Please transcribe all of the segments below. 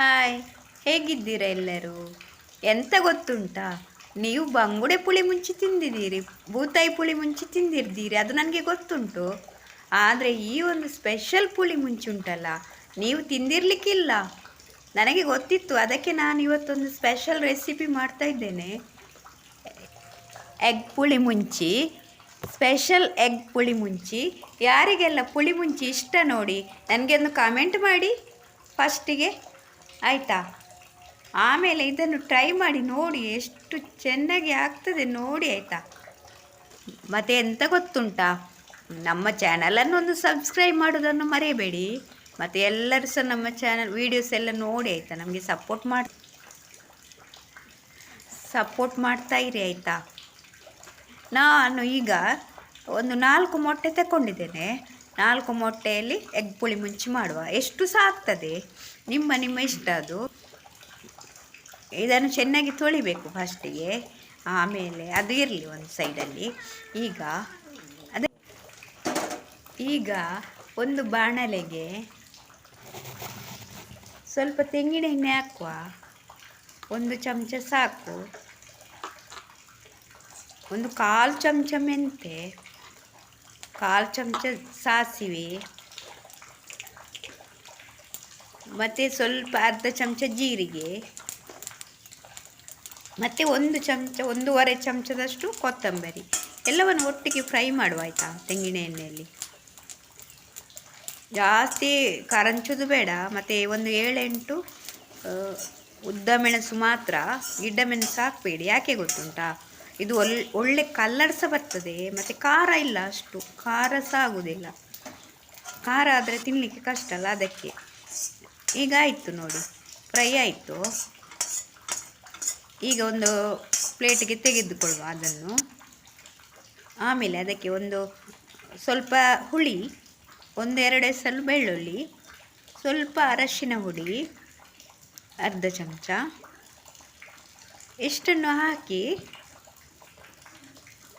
Hi. ಹೇಗಿದ್ದೀರಾ ಎಲ್ಲರೂ? ಎಂತ ಗೊತ್ತುಂಟಾ? ನೀವು ಬಂಗುಡೆ ಪುಳಿ ಮುಂಚಿ ತಿಂದಿದ್ದೀರಿ, ಬೂತಾಯಿ ಪುಳಿ ಮುಂಚಿ ತಿಂದಿದ್ದೀರಿ ಅದು ನನಗೆ ಗೊತ್ತುಂಟು. ಆದರೆ ಈ ಒಂದು ಸ್ಪೆಷಲ್ ಪುಳಿ ಮುಂಚಿ ಉಂಟಲ್ಲ, ನೀವು ತಿಂದಿರಲಿಕ್ಕಿಲ್ಲ. ನನಗೆ ಗೊತ್ತಿತ್ತು, ಅದಕ್ಕೆ ನಾನು ಇವತ್ತೊಂದು ಸ್ಪೆಷಲ್ ರೆಸಿಪಿ ಮಾಡ್ತಾ ಇದ್ದೇನೆ. Egg puli munchi special egg puli munchi. ಯಾರಿಗೆಲ್ಲ ಪುಳಿ ಮುಂಚಿ ಇಷ್ಟ ನೋಡಿ, ನನಗೆ ಒಂದು ಕಾಮೆಂಟ್ ಮಾಡಿ. ಫಸ್ಟಿಗೆ ಆಯಿತಾ? ಆಮೇಲೆ ಇದನ್ನು ಟ್ರೈ ಮಾಡಿ ನೋಡಿ, ಎಷ್ಟು ಚೆನ್ನಾಗಿ ಆಗ್ತದೆ ನೋಡಿ ಆಯಿತಾ? ಮತ್ತೆ ಎಂತ ಗೊತ್ತುಂಟಾ? ನಮ್ಮ ಚಾನಲನ್ನು ಒಂದು ಸಬ್ಸ್ಕ್ರೈಬ್ ಮಾಡೋದನ್ನು ಮರೆಯಬೇಡಿ. ಮತ್ತು ಎಲ್ಲರೂ ಸಹ ನಮ್ಮ ಚಾನಲ್ ವೀಡಿಯೋಸ್ ಎಲ್ಲ ನೋಡಿ ಆಯಿತಾ? ನಮಗೆ ಸಪೋರ್ಟ್ ಮಾಡಿ ಸಪೋರ್ಟ್ ಮಾಡ್ತಾ ಇರಿ ಆಯಿತಾ? ನಾನು ಈಗ ಒಂದು ನಾಲ್ಕು ಮೊಟ್ಟೆ ತಗೊಂಡಿದ್ದೇನೆ ನಾಲ್ಕು ಮೊಟ್ಟೆಯಲ್ಲಿ ಎಗ್ ಪುಳಿ ಮುಂಚಿ ಮಾಡುವ. ಎಷ್ಟು ಸಹ ಆಗ್ತದೆ? ನಿಮ್ಮ ನಿಮ್ಮ ಇಷ್ಟ ಅದು. ಇದನ್ನು ಚೆನ್ನಾಗಿ ತೊಳಿಬೇಕು ಫಸ್ಟಿಗೆ ಆಮೇಲೆ ಅದು ಇರಲಿ ಒಂದು ಸೈಡಲ್ಲಿ ಈಗ ಅದೇ ಈಗ ಒಂದು ಬಾಣಲೆಗೆ ಸ್ವಲ್ಪ ತೆಂಗಿನ ಎಣ್ಣೆ ಹಾಕುವ. ಒಂದು ಚಮಚ ಸಾಕು. ಒಂದು ಕಾಲು ಚಮಚ ಮೆಂತೆ ಕಾಲು ಚಮಚ ಸಾಸಿವೆ. ಮತ್ತು ಸ್ವಲ್ಪ ಅರ್ಧ ಚಮಚ ಜೀರಿಗೆ. ಮತ್ತು ಒಂದು ಚಮಚ, ಒಂದೂವರೆ ಚಮಚದಷ್ಟು ಕೊತ್ತಂಬರಿ. ಎಲ್ಲವನ್ನು ಒಟ್ಟಿಗೆ ಫ್ರೈ ಮಾಡುವ ಆಯಿತಾ ತೆಂಗಿನ ಎಣ್ಣೆಯಲ್ಲಿ. ಜಾಸ್ತಿ ಕರಂಚೋದು ಬೇಡ. ಮತ್ತು ಒಂದು ಏಳೆಂಟು ಉದ್ದ ಮೆಣಸು ಮಾತ್ರ, ಗಿಡ್ಡ ಮೆಣಸು ಹಾಕಬೇಡಿ. ಯಾಕೆ ಗೊತ್ತುಂಟಾ? ಇದು ಒಳ್ಳೆ ಒಳ್ಳೆ ಕಲ್ಲರ್ ಸಹ ಬರ್ತದೆ, ಮತ್ತು ಖಾರ ಇಲ್ಲ ಅಷ್ಟು. ಖಾರ ಸಹ ಆಗುವುದಿಲ್ಲ ಖಾರ ಆದರೆ ತಿನ್ನಲಿಕ್ಕೆ ಕಷ್ಟ ಅಲ್ಲ ಅದಕ್ಕೆ. ಈಗ ಆಯಿತು ನೋಡಿ ಫ್ರೈ ಆಯಿತು. ಈಗ ಒಂದು ಪ್ಲೇಟಿಗೆ ತೆಗೆದುಕೊಳ್ಳುವ ಅದನ್ನು. ಆಮೇಲೆ ಅದಕ್ಕೆ ಒಂದು ಸ್ವಲ್ಪ ಹುಳಿ ಒಂದೆರಡು ಸಲ ಬೆಳ್ಳುಳ್ಳಿ, ಸ್ವಲ್ಪ ಅರಶಿನ ಹುಳಿ, ಅರ್ಧ ಚಮಚ. ಇಷ್ಟನ್ನು ಹಾಕಿ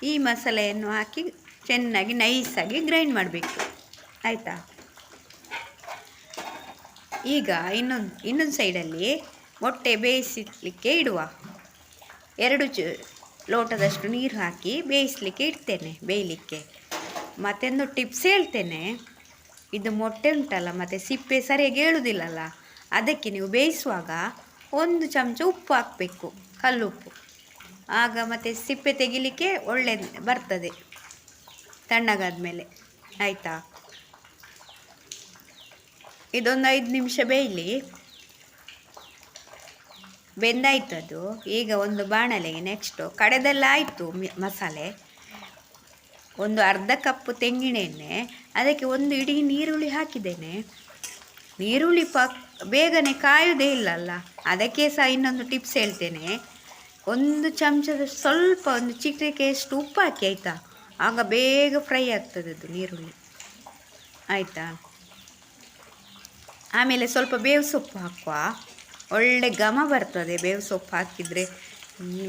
ಈ ಮಸಾಲೆಯನ್ನು ಹಾಕಿ ಚೆನ್ನಾಗಿ ನೈಸಾಗಿ ಗ್ರೈಂಡ್ ಮಾಡಬೇಕು. ಆಯಿತಾ? ಈಗ ಇನ್ನೊಂದು ಇನ್ನೊಂದು ಸೈಡಲ್ಲಿ ಮೊಟ್ಟೆ ಬೇಯಿಸಲಿಕ್ಕೆ ಇಡುವ. ಎರಡು ಚ, ಲೋಟದಷ್ಟು ನೀರು ಹಾಕಿ ಬೇಯಿಸಲಿಕ್ಕೆ ಇಡ್ತೇನೆ ಬೇಯಲಿಕ್ಕೆ. ಮತ್ತೊಂದು ಟಿಪ್ಸ್ ಹೇಳ್ತೇನೆ. ಇದು ಮೊಟ್ಟೆ ಉಂಟಲ್ಲ, ಮತ್ತು ಸಿಪ್ಪೆ ಸರಿಯಾಗಿ ಹೇಳುವುದಿಲ್ಲಲ್ಲ ಅದಕ್ಕೆ ನೀವು ಬೇಯಿಸುವಾಗ ಒಂದು ಚಮಚ ಉಪ್ಪು ಹಾಕಬೇಕು, ಕಲ್ಲುಪ್ಪು. ಆಗ ಮತ್ತೆ ಸಿಪ್ಪೆ ತೆಗಿಲಿಕ್ಕೆ ಒಳ್ಳೆ ಬರ್ತದೆ. ತಣ್ಣಗಾದ ಮೇಲೆ. ಆಯಿತಾ? ಇದೊಂದು ಐದು ನಿಮಿಷ ಬೇಯಲಿ. ಬೆಂದಾಯ್ತು ಅದು. ಈಗ ಒಂದು ಬಾಣಲೆಗೆ ನೆಕ್ಸ್ಟು ಕಡೆದೆಲ್ಲ ಆಯಿತು ಮಸಾಲೆ. ಒಂದು ಅರ್ಧ ಕಪ್ಪು ತೆಂಗಿನ ಎಣ್ಣೆ ಅದಕ್ಕೆ ಒಂದು ಇಡೀ ನೀರುಳ್ಳಿ ಹಾಕಿದ್ದೇನೆ. ನೀರುಳ್ಳಿ ಪಕ್ ಬೇಗನೆ ಕಾಯುವುದೇ ಇಲ್ಲಲ್ಲ. ಅದಕ್ಕೆ ಸಹ ಇನ್ನೊಂದು ಟಿಪ್ಸ್ ಹೇಳ್ತೇನೆ. ಒಂದು ಚಮಚದ ಸ್ವಲ್ಪ ಒಂದು ಚಿಟಿಕೆಯಷ್ಟು ಉಪ್ಪು ಹಾಕಿ, ಆಯಿತಾ? ಆಗ ಬೇಗ ಫ್ರೈ ಆಗ್ತದೆ ಅದು ನೀರುಳ್ಳಿ. ಆಯಿತಾ? ಆಮೇಲೆ ಸ್ವಲ್ಪ ಬೇವು ಸೊಪ್ಪು ಹಾಕುವ. ಒಳ್ಳೆ ಘಮ ಬರ್ತದೆ ಬೇವು ಸೊಪ್ಪು ಹಾಕಿದರೆ.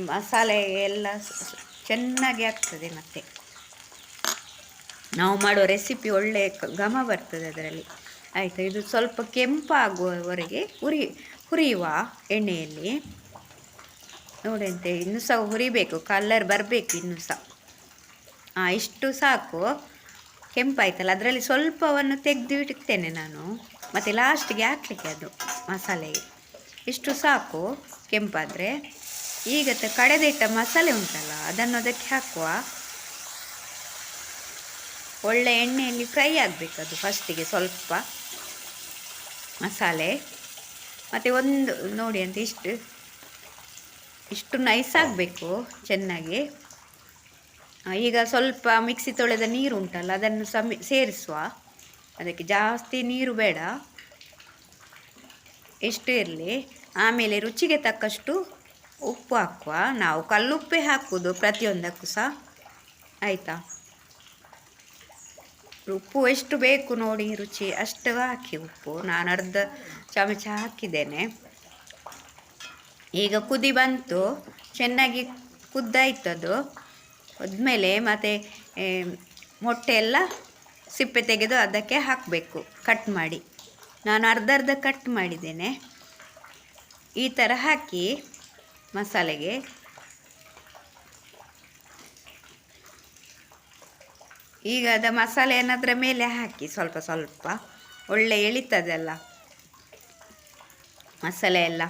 ಮಸಾಲೆ ಎಲ್ಲ ಚೆನ್ನಾಗಿ ಆಗ್ತದೆ ಮತ್ತೆ. ನಾವು ಮಾಡೋ ರೆಸಿಪಿ ಒಳ್ಳೆ ಘಮ ಬರ್ತದೆ ಅದರಲ್ಲಿ. ಆಯಿತಾ? ಇದು ಸ್ವಲ್ಪ ಕೆಂಪಾಗುವವರೆಗೆ ಹುರಿ, ಹುರಿಯುವ ಎಣ್ಣೆಯಲ್ಲಿ. ನೋಡಂತೆ, ಇನ್ನೂ ಸಹ ಹುರಿಬೇಕು ಕಲ್ಲರ್ ಬರಬೇಕು ಇನ್ನೂ ಸಹ. ಹಾಂ ಇಷ್ಟು ಸಾಕು. ಕೆಂಪಾಯ್ತಲ್ಲ, ಅದರಲ್ಲಿ ಸ್ವಲ್ಪವನ್ನು ತೆಗೆದು ಇಡ್ತೇನೆ ನಾನು. ಮತ್ತು ಲಾಸ್ಟಿಗೆ ಹಾಕಲಿಕ್ಕೆ ಅದು ಮಸಾಲೆಗೆ. ಇಷ್ಟು ಸಾಕು ಕೆಂಪಾದರೆ. ಈಗ ಕಡೆದಿಟ್ಟ ಮಸಾಲೆ ಉಂಟಲ್ಲ, ಅದನ್ನು ಅದಕ್ಕೆ ಹಾಕುವ. ಒಳ್ಳೆ ಎಣ್ಣೆಯಲ್ಲಿ ಫ್ರೈ ಆಗಬೇಕು ಅದು ಫಸ್ಟಿಗೆ ಸ್ವಲ್ಪ ಮಸಾಲೆ. ಮತ್ತು ಒಂದು, ನೋಡಿ ಅಂತ ಇಷ್ಟು. ಇಷ್ಟು ನೈಸ್ ಆಗಬೇಕು ಚೆನ್ನಾಗಿ. ಈಗ ಸ್ವಲ್ಪ ಮಿಕ್ಸಿ ತೊಳೆದ ನೀರು ಉಂಟಲ್ಲ, ಅದನ್ನು ಸಮ, ಸೇರಿಸುವ. ಅದಕ್ಕೆ ಜಾಸ್ತಿ ನೀರು ಬೇಡ. ಎಷ್ಟು ಇರಲಿ. ಆಮೇಲೆ ರುಚಿಗೆ ತಕ್ಕಷ್ಟು ಉಪ್ಪು ಹಾಕುವ. ನಾವು ಕಲ್ಲುಪ್ಪೆ ಹಾಕುವುದು ಪ್ರತಿಯೊಂದಕ್ಕೂ ಸಹ. ಆಯಿತಾ? ಉಪ್ಪು ಎಷ್ಟು ಬೇಕು ನೋಡಿ ರುಚಿ. ಅಷ್ಟು ಹಾಕಿ ಉಪ್ಪು. ನಾನು ಅರ್ಧ ಚಮಚ ಹಾಕಿದ್ದೇನೆ. ಈಗ ಕುದಿ ಬಂತು, ಚೆನ್ನಾಗಿ ಕುದ್ದಾಯ್ತು ಅದು. ಆದಮೇಲೆ ಮತ್ತು ಮೊಟ್ಟೆ ಎಲ್ಲ ಸಿಪ್ಪೆ ತೆಗೆದು ಅದಕ್ಕೆ ಹಾಕಬೇಕು ಕಟ್ ಮಾಡಿ. ನಾನು ಅರ್ಧ ಅರ್ಧ ಕಟ್ ಮಾಡಿದ್ದೇನೆ. ಈ ಥರ ಹಾಕಿ ಮಸಾಲೆಗೆ. ಈಗ ಅದ ಮಸಾಲೆ ಏನಾದ್ರ ಮೇಲೆ ಹಾಕಿ, ಸ್ವಲ್ಪ ಸ್ವಲ್ಪ. ಒಳ್ಳೆ ಎಳಿತದಲ್ಲ ಮಸಾಲೆ ಎಲ್ಲ.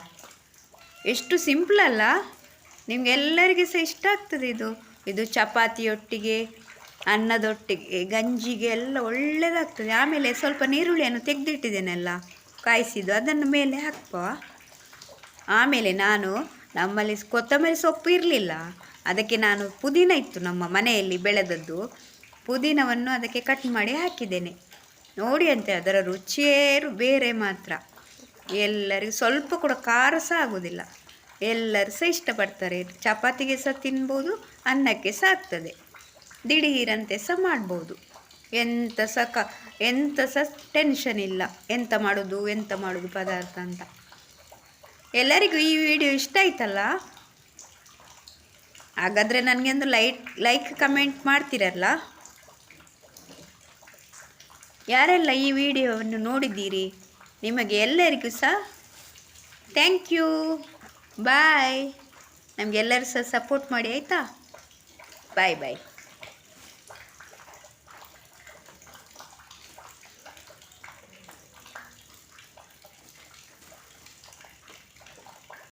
ಎಷ್ಟು ಸಿಂಪಲ್ ಅಲ್ಲ? ನಿಮಗೆಲ್ಲರಿಗೆ ಸಹ ಇಷ್ಟ ಆಗ್ತದೆ ಇದು. ಇದು ಚಪಾತಿಯೊಟ್ಟಿಗೆ, ಅನ್ನದೊಟ್ಟಿಗೆ, ಗಂಜಿಗೆ ಎಲ್ಲ ಒಳ್ಳೆಯದಾಗ್ತದೆ ಆಮೇಲೆ ಸ್ವಲ್ಪ ನೀರುಳ್ಳಿಯನ್ನು ತೆಗೆದಿಟ್ಟಿದ್ದೇನಲ್ಲ, ಕಾಯಿಸಿದ್ದು, ಅದನ್ನು ಮೇಲೆ ಹಾಕುವ. ಆಮೇಲೆ ನಾನು ನಮ್ಮಲ್ಲಿ ಕೊತ್ತಂಬರಿ ಸೊಪ್ಪು ಇರಲಿಲ್ಲ. ಅದಕ್ಕೆ ನಾನು ಪುದೀನ ಇತ್ತು ನಮ್ಮ ಮನೆಯಲ್ಲಿ ಬೆಳೆದದ್ದು. ಪುದೀನವನ್ನು ಅದಕ್ಕೆ ಕಟ್ ಮಾಡಿ ಹಾಕಿದ್ದೇನೆ. ನೋಡಿ ಅಂತೆ, ಅದರ ರುಚಿಯೇರು ಬೇರೆ ಮಾತ್ರ. ಎಲ್ಲರಿಗೂ ಸ್ವಲ್ಪ ಕೂಡ ಖಾರ ಸಹ ಆಗೋದಿಲ್ಲ. ಎಲ್ಲರೂ ಸಹ ಇಷ್ಟಪಡ್ತಾರೆ. ಚಪಾತಿಗೆ ಸಹ ತಿನ್ಬೋದು, ಅನ್ನಕ್ಕೆ ಸಹ ಆಗ್ತದೆ. ದಿಢೀರಂತೆ ಸಹ ಮಾಡ್ಬೋದು. ಎಂತ ಸಹ ಕ, ಎಂತ ಸಹ ಟೆನ್ಷನ್ ಇಲ್ಲ. ಎಂತ ಮಾಡೋದು ಎಂತ ಮಾಡೋದು ಪದಾರ್ಥ ಅಂತ. ಎಲ್ಲರಿಗೂ ಈ ವಿಡಿಯೋ ಇಷ್ಟ ಆಯ್ತಲ್ಲ? ಹಾಗಾದರೆ ನನಗೆ ಒಂದು ಲೈಟ್ ಲೈಕ್, ಕಮೆಂಟ್ ಮಾಡ್ತೀರಲ್ಲ? ಯಾರೆಲ್ಲ ಈ ವಿಡಿಯೋವನ್ನು ನೋಡಿದ್ದೀರಿ? ನಿಮಗೆ ಎಲ್ಲರಿಗೂ ಸಹ ಥ್ಯಾಂಕ್ ಯು ಬಾಯ್ ನಮಗೆಲ್ಲರೂ ಸಹ ಸಪೋರ್ಟ್ ಮಾಡಿ ಆಯಿತಾ? ಬಾಯ್ ಬಾಯ್